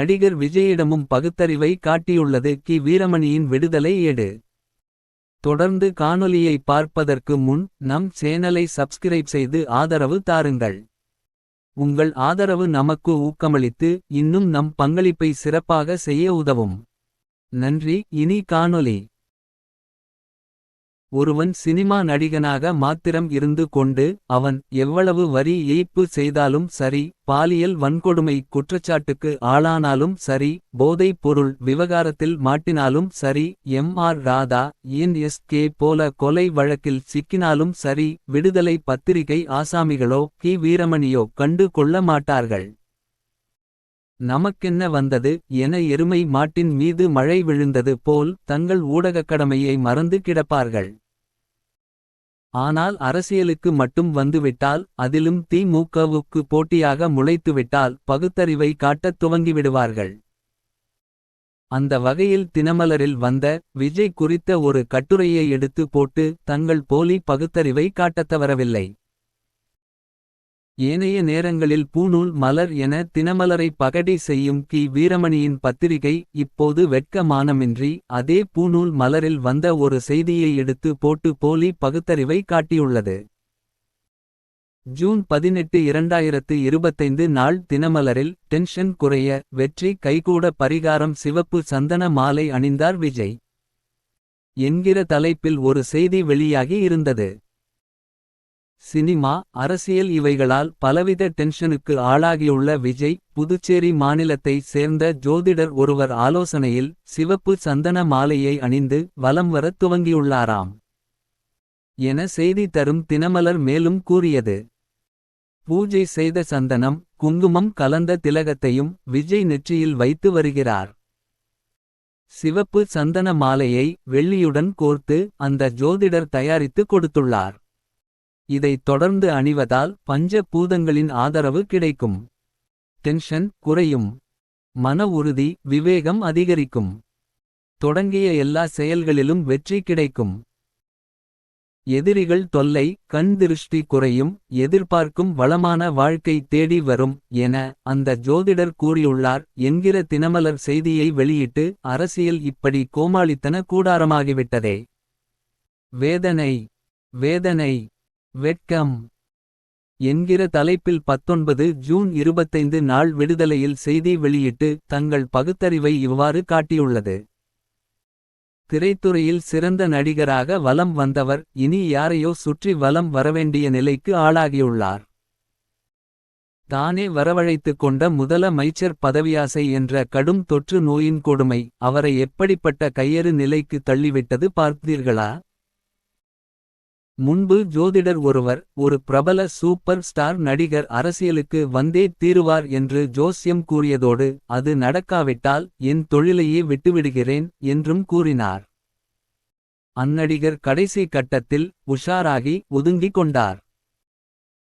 நடிகர் விஜயிடமும் பகுத்தறிவை காட்டியுள்ளது கி வீரமணியின் விடுதலை ஏடு. தொடர்ந்து காணொலியை பார்ப்பதற்கு முன் நம் சேனலை சப்ஸ்கிரைப் செய்து ஆதரவு தாருங்கள். உங்கள் ஆதரவு நமக்கு ஊக்கமளித்து இன்னும் நம் பங்களிப்பை சிறப்பாக செய்ய உதவும். நன்றி இனி காணொலி ஒருவன் சினிமா நடிகனாக மாத்திரம் இருந்து கொண்டு. அவன் எவ்வளவு வரி ஏய்ப்பு செய்தாலும் சரி. பாலியல் வன்கொடுமை குற்றச்சாட்டுக்கு ஆளானாலும் சரி. போதைப் பொருள் விவகாரத்தில் மாட்டினாலும் சரி. M R Radha N S K போல கொலை வழக்கில் சிக்கினாலும் சரி. விடுதலை பத்திரிகை ஆசாமிகளோ கி வீரமணியோ கண்டு கொள்ள மாட்டார்கள். நமக்கென்ன வந்தது என எருமை மாட்டின் மீது மழை விழுந்தது போல். தங்கள் ஊடகக் கடமையை மறந்து கிடப்பார்கள். ஆனால் அரசியலுக்கு மட்டும் வந்துவிட்டால். அதிலும் திமுகவுக்கு போட்டியாக முளைத்துவிட்டால். பகுத்தறிவை காட்டத் துவங்கிவிடுவார்கள். அந்த வகையில் தினமலரில் வந்த. விஜய் குறித்த ஒரு கட்டுரையை எடுத்து போட்டு. தங்கள் போலி பகுத்தறிவை காட்டத்தவரவில்லை. ஏனைய நேரங்களில் பூநூல் மலர் என தினமலரை பகடி செய்யும் கி வீரமணியின் பத்திரிகை. இப்போது வெட்க மானமின்றி அதே பூநூல் மலரில் வந்த ஒரு செய்தியை எடுத்து போட்டு போலி பகுத்தறிவை காட்டியுள்ளது. ஜூன் பதினெட்டு இரண்டாயிரத்து இருபத்தைந்து நாள் தினமலரில் டென்ஷன் குறைய வெற்றி கைகூட பரிகாரம் சிவப்பு சந்தன மாலை அணிந்தார் விஜய். என்கிற தலைப்பில் ஒரு செய்தி வெளியாகி இருந்தது. சினிமா அரசியல் இவைகளால் பலவித டென்ஷனுக்கு ஆளாகியுள்ள விஜய். புதுச்சேரி மாநிலத்தை சேர்ந்த ஜோதிடர் ஒருவர் ஆலோசனையில். சிவப்பு சந்தன மாலையை அணிந்து வலம் வரத் துவங்கியுள்ளாராம். என செய்தி தரும் தினமலர் மேலும் கூறியது. பூஜை செய்த சந்தனம் குங்குமம் கலந்த திலகத்தையும். விஜய் நெற்றியில் வைத்து வருகிறார். சிவப்பு சந்தன மாலையை வெள்ளியுடன் கோர்த்து. அந்த ஜோதிடர் தயாரித்து கொடுத்துள்ளார். இதைத் தொடர்ந்து அணிவதால் பஞ்ச பூதங்களின் ஆதரவு கிடைக்கும். டென்ஷன் குறையும். மன உறுதி விவேகம் அதிகரிக்கும். தொடங்கிய எல்லா செயல்களிலும் வெற்றி கிடைக்கும். எதிரிகள் தொல்லை கண் திருஷ்டி குறையும். எதிர்பார்க்கும் வளமான வாழ்க்கை தேடி வரும். என அந்த ஜோதிடர் கூறியுள்ளார் என்கிற தினமலர் செய்தியை வெளியிட்டு. அரசியல் இப்படி கோமாளித்தன கூடாரமாகிவிட்டதே. வேதனை வேதனை வெட்கம் என்கிற தலைப்பில் பத்தொன்பது ஜூன் இருபத்தைந்து நாள் விடுதலையில் செய்தி வெளியிட்டு. தங்கள் பகுத்தறிவை இவ்வாறு காட்டியுள்ளது. திரைத்துறையில் சிறந்த நடிகராக வலம் வந்தவர். இனி யாரையோ சுற்றி வலம் வரவேண்டிய நிலைக்கு ஆளாகியுள்ளார். தானே வரவழைத்துக் கொண்ட முதல மைச்சர் பதவியாசை என்ற கடும் தொற்று நோயின் கொடுமை. அவரை எப்படிப்பட்ட கையறு நிலைக்கு தள்ளிவிட்டது பார்த்தீர்களா. முன்பு ஜோதிடர் ஒருவர் ஒரு பிரபல சூப்பர் ஸ்டார் நடிகர் அரசியலுக்கு வந்தே தீருவார் என்று ஜோஸ்யம் கூறியதோடு. அது நடக்காவிட்டால் என் தொழிலையே விட்டுவிடுகிறேன் என்றும் கூறினார். அந்நடிகர் கடைசி கட்டத்தில் உஷாராகி ஒதுங்கிக் கொண்டார்.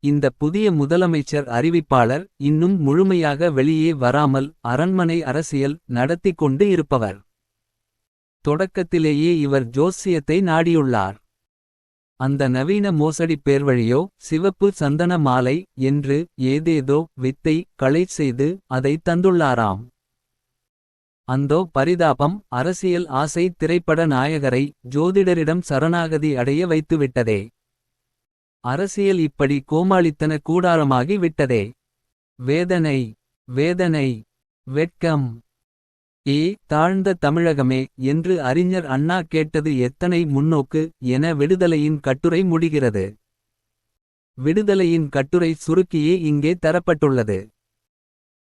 இந்த புதிய முதலமைச்சர் அறிவிப்பாளர் இன்னும் முழுமையாக வெளியே வராமல். அரண்மனை அரசியல் நடத்திக் கொண்டு இருப்பவர். தொடக்கத்திலேயே இவர் ஜோசியத்தை நாடியுள்ளார். அந்த நவீன மோசடி பேர்வழியோ சிவப்பு சந்தன மாலை என்று ஏதேதோ வித்தை களை செய்து அதை தந்துள்ளாராம். அந்தோ பரிதாபம் அரசியல் ஆசை திரைப்பட நாயகரை ஜோதிடரிடம் சரணாகதி அடைய வைத்துவிட்டதே. அரசியல் இப்படி கோமாளித்தன கூடாரமாகி விட்டதே. வேதனை வேதனை வெட்கம் ஏ தாழ்ந்த தமிழகமே என்று அறிஞர் அண்ணா கேட்டது எத்தனை முன்னோக்கு. என விடுதலையின் கட்டுரை முடிகிறது. விடுதலையின் கட்டுரை சுருக்கியே இங்கே தரப்பட்டுள்ளது.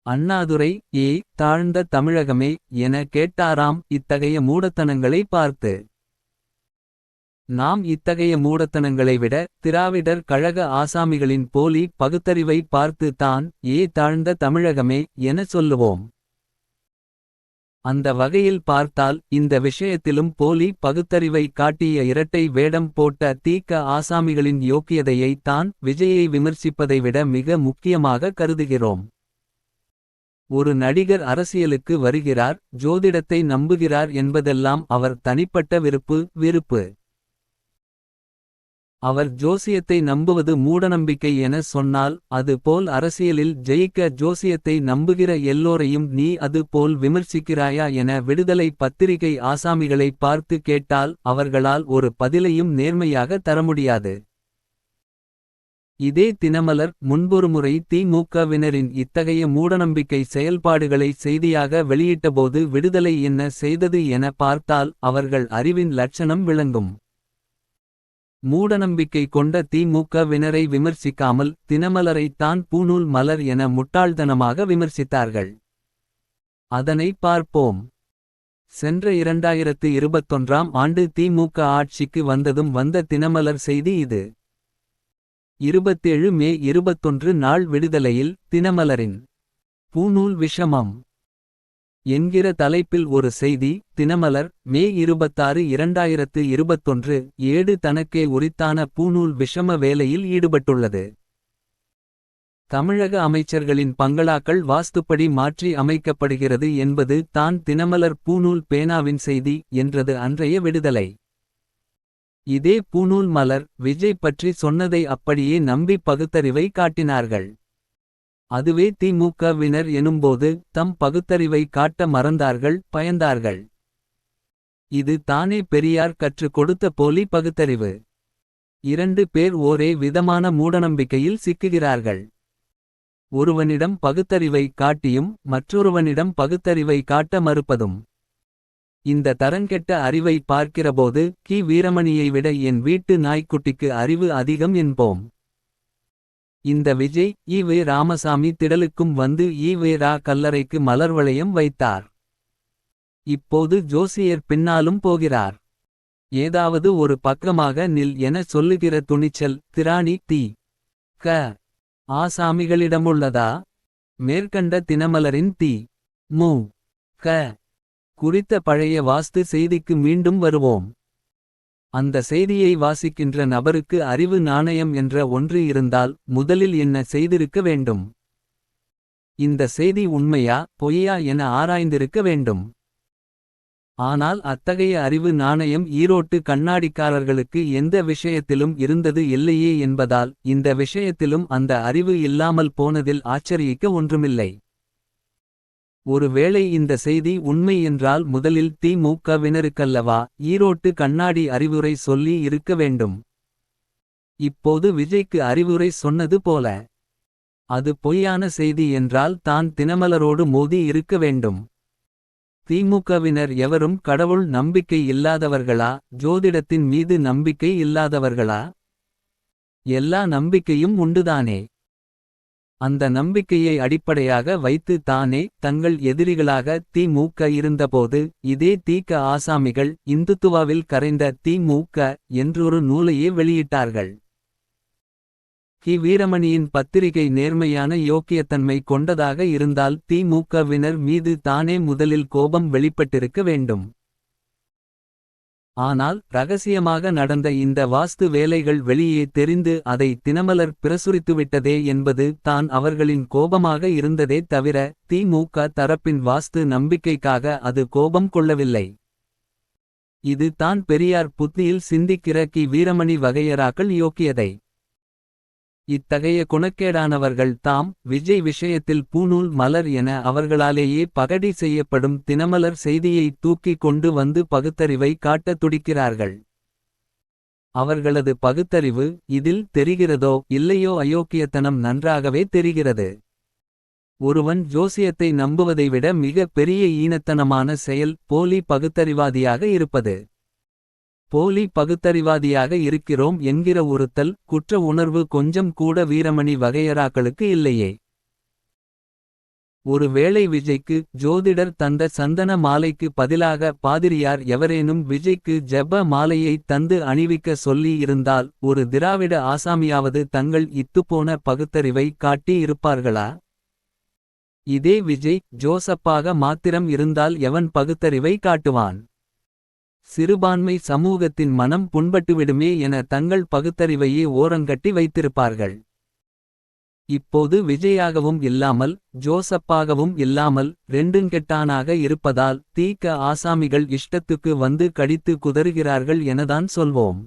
அண்ணாதுரை ஏ தாழ்ந்த தமிழகமே என கேட்டாராம் இத்தகைய மூடத்தனங்களை பார்த்து. நாம் இத்தகைய மூடத்தனங்களை விட திராவிடர் கழக ஆசாமிகளின் போலி பகுத்தறிவை பார்த்து தான் ஏ தாழ்ந்த தமிழகமே என சொல்லுவோம். அந்த வகையில் பார்த்தால் இந்த விஷயத்திலும் போலி பகுத்தறிவை காட்டிய இரட்டை வேடம் போட்ட தீக்க ஆசாமிகளின் யோக்கியதையை தான் விஜயை விமர்சிப்பதை விட மிக முக்கியமாக கருதுகிறோம். ஒரு நடிகர் அரசியலுக்கு வருகிறார் ஜோதிடத்தை நம்புகிறார் என்பதெல்லாம் அவர் தனிப்பட்ட விருப்பு விருப்பு. அவர் ஜோசியத்தை நம்புவது மூடநம்பிக்கை என சொன்னால் அது போல் அரசியலில் ஜெயிக்க ஜோசியத்தை நம்புகிற எல்லோரையும் நீ அது போல் விமர்சிக்கிறாயா என விடுதலை பத்திரிகை ஆசாமிகளை பார்த்து கேட்டால் அவர்களால் ஒரு பதிலையும் நேர்மையாக தர முடியாது இதே தினமலர் முன்பொருமுறை திமுகவினரின் இத்தகைய மூடநம்பிக்கை செயல்பாடுகளை செய்தியாக வெளியிட்டபோது விடுதலை என்ன செய்தது என பார்த்தால் அவர்கள் அறிவின் லட்சணம் விளங்கும். மூடநம்பிக்கை கொண்ட திமுகவினரை விமர்சிக்காமல் தினமலரை தான் பூநூல் மலர் என முட்டாள்தனமாக விமர்சித்தார்கள். அதனை பார்ப்போம். சென்ற இரண்டாயிரத்து இருபத்தொன்றாம் ஆண்டு திமுக ஆட்சிக்கு வந்ததும் வந்த தினமலர் செய்தி இது. இருபத்தேழு மே இருபத்தொன்று நாள் விடுதலையில் தினமலரின் பூநூல் விஷமம். என்கிற தலைப்பில் ஒரு செய்தி தினமலர் மே இருபத்தாறு இரண்டாயிரத்து இருபத்தொன்று ஏடு தனக்கே உரித்தான பூநூல் விஷம வேலையில் ஈடுபட்டுள்ளது. தமிழக அமைச்சர்களின் பங்களாக்கள் வாஸ்துப்படி மாற்றி அமைக்கப்படுகிறது என்பது தான் தினமலர் பூநூல் பேனாவின் செய்தி என்றது அன்றைய விடுதலை. இதே பூநூல் மலர் விஜய் பற்றி சொன்னதை அப்படியே நம்பி பகுத்தறிவை காட்டினார்கள். அதுவே திமுகவினர் எனும்போது தம் பகுத்தறிவை காட்ட மறந்தார்கள் பயந்தார்கள். இது தானே பெரியார் கற்றுக் கொடுத்த போலி பகுத்தறிவு. இரண்டு பேர் ஒரே விதமான மூடநம்பிக்கையில் சிக்குகிறார்கள். ஒருவனிடம் பகுத்தறிவை காட்டியும் மற்றொருவனிடம் பகுத்தறிவை காட்ட மறுப்பதும். இந்த தரங்கெட்ட அறிவை பார்க்கிறபோது கி வீரமணியை விட என் வீட்டு நாய்க்குட்டிக்கு அறிவு அதிகம் என்போம். இந்த விஜய் ஈவே ராமசாமி திடலுக்கும் வந்து ஈவே ரா கல்லறைக்கு மலர் வளையம் வைத்தார். இப்போது ஜோசியர் பின்னாலும் போகிறார். ஏதாவது ஒரு பக்கமாக நில் என சொல்லுகிற துணிச்சல் திராணி தி க. ஆசாமிகளிடமுள்ளதா? மேற்கண்ட தினமலரின் தி மு. க. குறித்த பழைய வாஸ்து செய்திக்கு மீண்டும் வருவோம். அந்த செய்தியை வாசிக்கின்ற நபருக்கு அறிவு நாணயம் என்ற ஒன்று இருந்தால் முதலில் என்ன செய்திருக்க வேண்டும்? இந்த செய்தி உண்மையா பொய்யா என ஆராய்ந்திருக்க வேண்டும். ஆனால் அத்தகைய அறிவு நாணயம் ஈரோட்டு கண்ணாடிக்காரர்களுக்கு எந்த விஷயத்திலும் இருந்தது இல்லையே என்பதால் இந்த விஷயத்திலும் அந்த அறிவு இல்லாமல் போனதில் ஆச்சரியிக்க ஒன்றுமில்லை. ஒருவேளை இந்த செய்தி உண்மை என்றால் முதலில் திமுகவினருக்கல்லவா ஈரோட்டு கண்ணாடி அறிவுரை சொல்லி இருக்க வேண்டும். இப்போது விஜய்க்கு அறிவுரை சொன்னது போல. அது பொய்யான செய்தி என்றால் தான் தினமலரோடு மோதி இருக்க வேண்டும். திமுகவினர் எவரும் கடவுள் நம்பிக்கை இல்லாதவர்களா? ஜோதிடத்தின் மீது நம்பிக்கை இல்லாதவர்களா? எல்லா நம்பிக்கையும் உண்டுதானே? அந்த நம்பிக்கையை அடிப்படையாக வைத்து தானே தங்கள் எதிரிகளாக திமுக இருந்தபோது இதே தீக்க ஆசாமிகள் இந்துத்துவாவில் கரைந்த திமுக என்றொரு நூலையே வெளியிட்டார்கள். கி. வீரமணியின் பத்திரிகை நேர்மையான யோக்கியத்தன்மை கொண்டதாக இருந்தால் திமுகவினர் மீது தானே முதலில் கோபம் வெளிப்பட்டிருக்க வேண்டும். ஆனால் ரகசியமாக நடந்த இந்த வாஸ்து வேலைகள் வெளியே தெரிந்து அதை தினமலர் பிரசுரித்துவிட்டதே என்பது தான் அவர்களின் கோபமாக இருந்ததே தவிர திமுக தரப்பின் வாஸ்து நம்பிக்கைக்காக அது கோபம் கொள்ளவில்லை. இது தான் பெரியார் புத்தியில் சிந்திக்கிற கி வீரமணி வகையராக்கள் யோக்கியதை. இத்தகைய குணக்கேடானவர்கள் தாம் விஜய் விஷயத்தில் பூநூல் மலர் என அவர்களாலேயே பகடி செய்யப்படும் தினமலர் செய்தியை தூக்கிக் கொண்டு வந்து பகுத்தறிவை காட்டத் துடிக்கிறார்கள். அவர்களது பகுத்தறிவு இதில் தெரிகிறதோ இல்லையோ அயோக்கியத்தனம் நன்றாகவே தெரிகிறது. ஒருவன் ஜோசியத்தை நம்புவதை விட மிக பெரிய ஈனத்தனமான செயல் போலி பகுத்தறிவாதியாக இருப்பது. போலி பகுத்தறிவாதியாக இருக்கிறோம் என்கிற ஒருத்தல் குற்ற உணர்வு கொஞ்சம் கூட வீரமணி வகையராக்களுக்கு இல்லையே. ஒரு வேளை விஜய்க்கு ஜோதிடர் தந்த சந்தன மாலைக்கு பதிலாக பாதிரியார் எவரேனும் விஜய்க்கு ஜெப மாலையை தந்து அணிவிக்க சொல்லி இருந்தால் ஒரு திராவிட ஆசாமியாவது தங்கள் இத்துப்போன பகுத்தறிவை காட்டி இருப்பார்களா? இதே விஜய் ஜோசப்பாக மாத்திரம் இருந்தால் எவன் பகுத்தறிவை காட்டுவான்? சிறுபான்மை சமூகத்தின் மனம் புண்பட்டுவிடுமே என தங்கள் பகுத்தறிவையே ஓரங்கட்டி வைத்திருப்பார்கள். இப்போது விஜயாகவும் இல்லாமல் ஜோசப்பாகவும் இல்லாமல் ரெண்டுங்கெட்டானாக இருப்பதால் தீக்க ஆசாமிகள் இஷ்டத்துக்கு வந்து கடித்து குதறுகிறார்கள் எனதான் சொல்வோம்.